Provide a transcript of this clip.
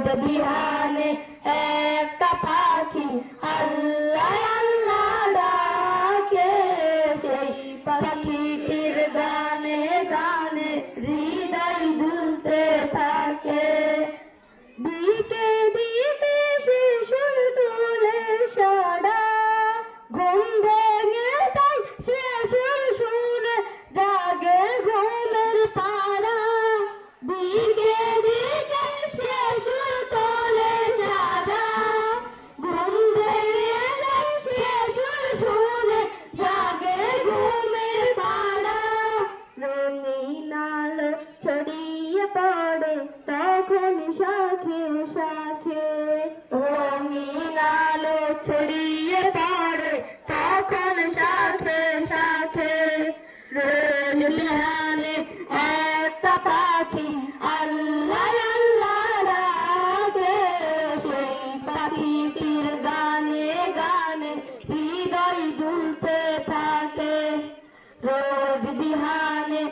রোজ বিহানে একটা পাখি আল্লাহ আল্লাহ ডাকে সেই পাখিটির গানে গানে তখন শাখে শাখে রঙিন আলো ছড়িয়ে পড়ে। তখন শাখে শাখে রোজ একটা পাখি। আল্লাহ আল্লাহ ডাকে সেই পাখিটির গানে গানে হৃদয় দুলতে থাকে। রোজ বিহানে